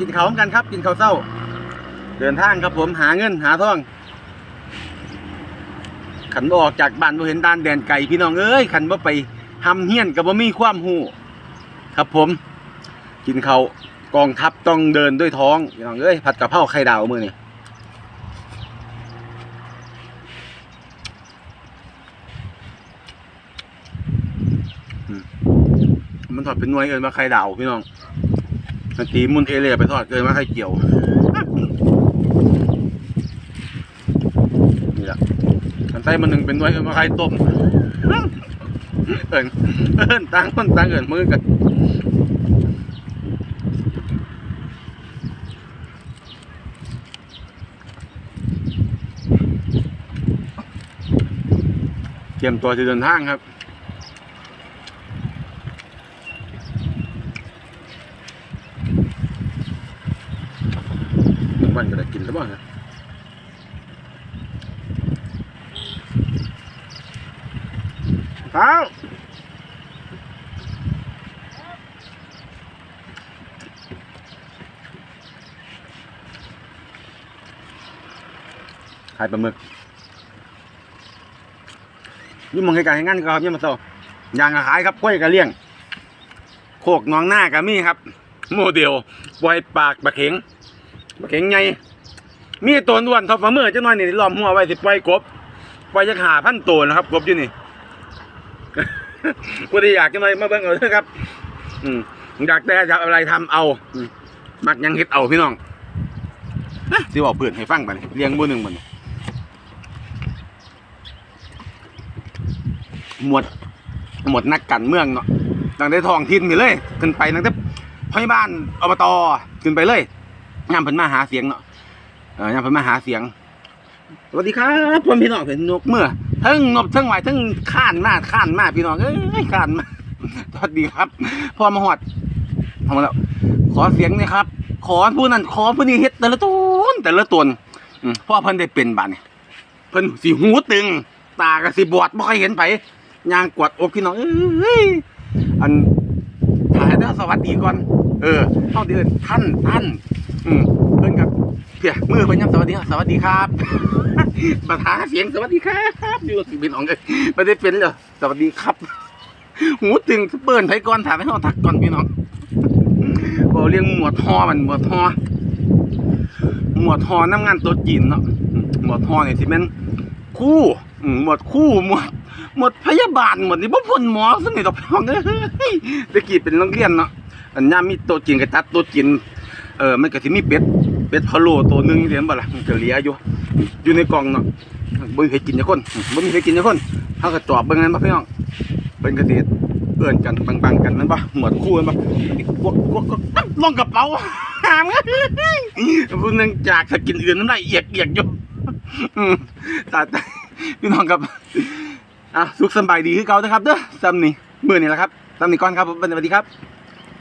กินข้าวพร้อมกันครับ กินข้าวเศร้า เดินทางครับผมหาเงินหาทอง ขันออกจากบ้านบ่เห็นด้านแดนไก่พี่น้องเอ้ยขันบ่าไปทำเฮี้ยนกับบ่มีความหูครับผม กินเขาวกองทัพต้องเดินด้วยท้องพี่น้องเอ้ยผัดกะเพราไข่ดาวมือนี้อืมมันทอดเป็นหน่วยเอินว่าไข่ดาวพี่น้อง ตีมุนเอเลียไปทอดเกินว่าไข่เกี่ยว นี่แหละมันใส่มันหนึ่งเป็นหน่วยเอิ้นว่าไข่ต้มเอิ้นเอิ้นต่างคนต่างเอิ้นมือกันเตรียมตัวจะเดินทางครับันก็ได้กินแล้วบ้างนะครับขายปลาหมึกนี่มองไกลๆให้งั้นก็ครับยี่มาโซยางขายครับกล้วยกระเลี้ยง โคกหนองหน้ากะมี่ครับ โมเดลปล่อยปากปลาเข็ง เข็งไงมีตัวอ้วนทอฟาร์เมอร์จะน้อยนี่ล้อมหัวไว้สิปล่อยกบปล่อยจะขาพันตัวนะครับ กบอยู่นี่ผู้ที่อยากจะน้อยมาเบิ่งเอาเถอะครับ อืมอยากแต่อยากอะไรทำเอาอมักยังเฮ็ดเอาพี่น้องสิบอกเพื่อนให้ฟังไปเลี้ยงบุหนึ่งมันหมดหมดนักการเมืองเนาะตั้งแต่ทองถิ่นไปเลย ขึ้นไปตั้งแต่พยาบาลอบตขึ้นไปเลย ยามเพิ่นมาหาเสียงเนาะเออยามเพิ่นมาหาเสียงสวัสดีครับพ่อพี่น้องเป็นนกเมื่อทั้งนบทั้งไหวทั้งข้านมาข้านมาพี่น้องเอ้ยข้านมาสวัสดีครับพ่อมาหอดทำมาแล้วขอเสียงหนะครับ ขอผู้นั้นขอผู้นี้เฮ็ดแต่ละตนแต่ละตนพ่อเพิ่นได้เป็นบาดนี่เพิ่นสิหูตึง ตาก็สิบอดบ่เคยเห็นไผยางกวดอกพี่น้องเอ้ยอันถ่ายแล้วสวัสดีก่อน เออเท่าที่เอิ้นท่านท่าน อืมเพิ่นกับเพียมือเพิ่นย้ำสวัสดีครับสวัสดีครับประธานเสียงสวัสดีครับอยู่สิเป็นของเอ้ยไม่ได้เป็นเหรอสวัสดีครับ หูตึงเปิ้นไผก่อนถามให้เฮาทักก่อนพี่น้องโอ้เรียงหมวดทอมันหมวดทอหมวดทอน้ำงานโตัวจีนเนาะหมวดทอเนี่ยสิแม่นคู่หมวดคู่หมวดหมวดพยาบาลหมวดนี่บ่พ้นหมอสนิทดอกพี่น้องเอ้ยตะกี้เป็นโรงเรียนเนาะอันยามมีโต๊ะจีนก็จัดโต๊ะจีน เออมันก็สิมีเป็ดเป็ดพะโล้ตัวหนึงเห็นบ่ล่ะมันก็เหลืออยู่ อยู่ในกล่องเนาะบ่มีใครกินจักคนบ่มีใครกินจักคนเฮาก็จอบเบิ่งนั้นบ่พี่น้องเป็นกระเด็ดเอื้อนกันบังๆกันนั่นบ่หมวดคู่นั่นบ่พวกพวกก็ตั้งลงกระเป๋าหามเอ้ยผู้นึงจากสกินอื่นน้ำลายเอียกๆอยู่อืมตาตาพี่น้องครับอะสุขสำบายดีคือเก่านะครับเด้อซ้ำนี่มื่อนี่แหละครับซ้ำนี่ก่อนครับผมสวัสดีครับ